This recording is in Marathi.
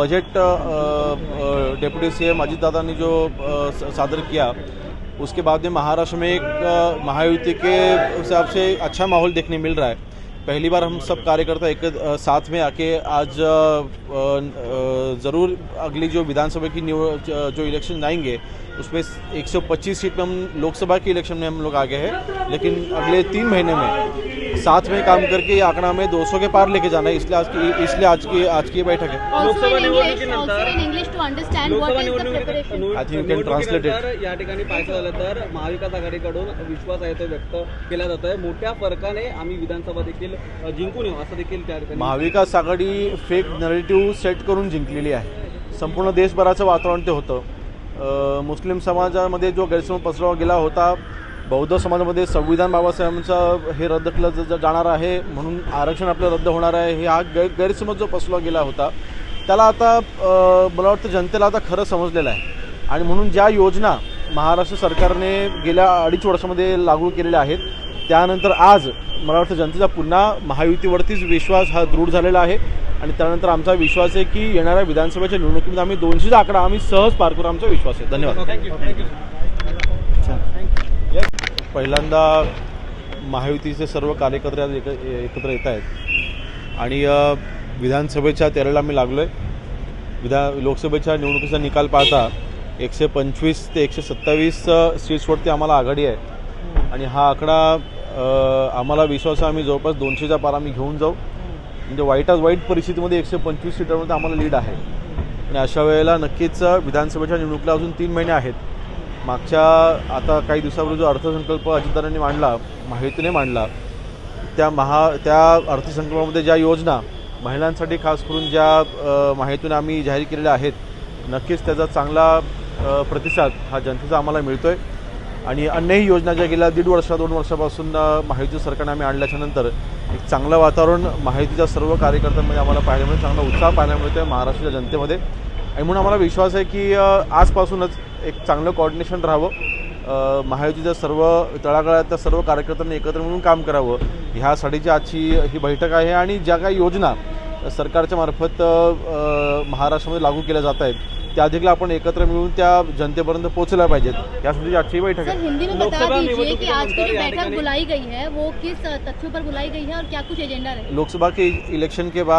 बजट डेप्यूटी सीएम अजीतदादा ने जो सादर किया, उसके बाद में महाराष्ट्र में एक महायुति के हिसाब से अच्छा माहौल देखने मिल रहा है। पहली बार हम सब कार्यकर्ता एक साथ में आके आज ज़रूर अगली जो विधानसभा की निव- ज- इलेक्शन आएंगे उसमें 125 सीट में हम लोकसभा के इलेक्शन में हम लोग आगे हैं लेकिन अगले तीन महीने में साथ में काम करके ये आंकड़ा में 200 के पार लेके जाना है इसलिए आज की इसलिए आज की आज की बैठक है। लोकसभा निवडणुकीनंतर- या ठिकाणी पाहायचं झालं तर महाविकास आघाडीकडून विश्वास आहे तो व्यक्त केला जातोय. मोठ्या फरकाने आम्ही विधानसभा देखील देखील जिंकून येऊ असं देखील त्या ठिकाणी Maha Vikas Aghadi fake narrative set करून जिंकलेली आहे. संपूर्ण देशभराचं वातावरण ते होतं. मुस्लिम समाजामध्ये जो गैरसमज पसरवा गेला होता बौद्ध समाजामध्ये संविधान बाबासाहेबांचं हे रद्द केलं ज- जाणार आहे म्हणून आरक्षण आपलं रद्द होणार आहे हे हा गैर गैरसमज जो पसरवा गेला होता त्याला आता मला वाटतं जनतेला आता खरं समजलेलं आहे. आणि म्हणून ज्या योजना महाराष्ट्र सरकारने गेल्या अडीच वर्षामध्ये लागू केलेल्या आहेत त्यानंतर आज मला वाटतं जनतेचा पुन्हा महायुतीवरतीच विश्वास हा दृढ झालेला आहे. आणि त्यानंतर आमचा विश्वास आहे की येणाऱ्या विधानसभेच्या निवडणुकीमध्ये आम्ही दोनशेचा आकडा आम्ही सहज पार करू. आमचा विश्वास आहे. धन्यवाद. पहिल्यांदा महायुतीचे सर्व कार्यकर्ते आज एक एकत्र येत आहेत. आणि विधानसभेच्या तेराला मी लागलो आहे विधान लोकसभेच्या निवडणुकीचा निकाल पाहता एकशे पंचवीस ते एकशे सत्तावीस सीट्सवरती आम्हाला आघाडी आहे. आणि हा आकडा आम्हाला विश्वास आहे आम्ही जवळपास दोनशेच्या पार आम्ही घेऊन जाऊ. म्हणजे वाईटात वाईट परिस्थितीमध्ये एकशे पंचवीस सीटांमध्ये आम्हाला लीड आहे. आणि अशा वेळेला नक्कीच विधानसभेच्या निवडणुकीला अजून तीन महिने आहेत. मागच्या आता काही दिवसापूर्वी जो अर्थसंकल्प अजितदारांनी मांडला माहितीने मांडला त्या महा त्या अर्थसंकल्पामध्ये ज्या योजना महिलांसाठी खास करून ज्या माहितीने आम्ही जाहीर केलेल्या आहेत नक्कीच त्याचा चांगला प्रतिसाद हा जनतेचा आम्हाला मिळतो आहे आणि अन्यही योजना ज्या गेल्या दीड वर्षा दोन वर्षापासून अ, महायुती सरकारने आम्ही आणल्याच्यानंतर एक चांगलं वातावरण महायुतीच्या सर्व कार्यकर्त्यांमध्ये आम्हाला पाहायला मिळतं चांगला उत्साह पाहायला मिळतो आहे महाराष्ट्राच्या जनतेमध्ये. आणि म्हणून आम्हाला विश्वास आहे की आजपासूनच एक चांगलं कॉर्डिनेशन राहावं. महायुतीच्या सर्व तळागाळातल्या सर्व कार्यकर्त्यांनी एकत्र मिळून काम करावं. ह्यासाठीची आजची ही बैठक आहे आणि ज्या काही योजना सरकारच्या मार्फत महाराष्ट्रामध्ये लागू केल्या जात आहेत त्या देखील आपण एकत्र मिळून त्या जनतेपर्यंत पोहोचल्या पाहिजेत. यासाठी आजची ही बैठक सर हिंदी में बता दीजिए कि आज की जो बैठक बुलाई गई है वो किस तथ्यों पर बुलाई गई है और क्या कुछ एजेंडा है? लोकसभा के इलेक्शन के बाद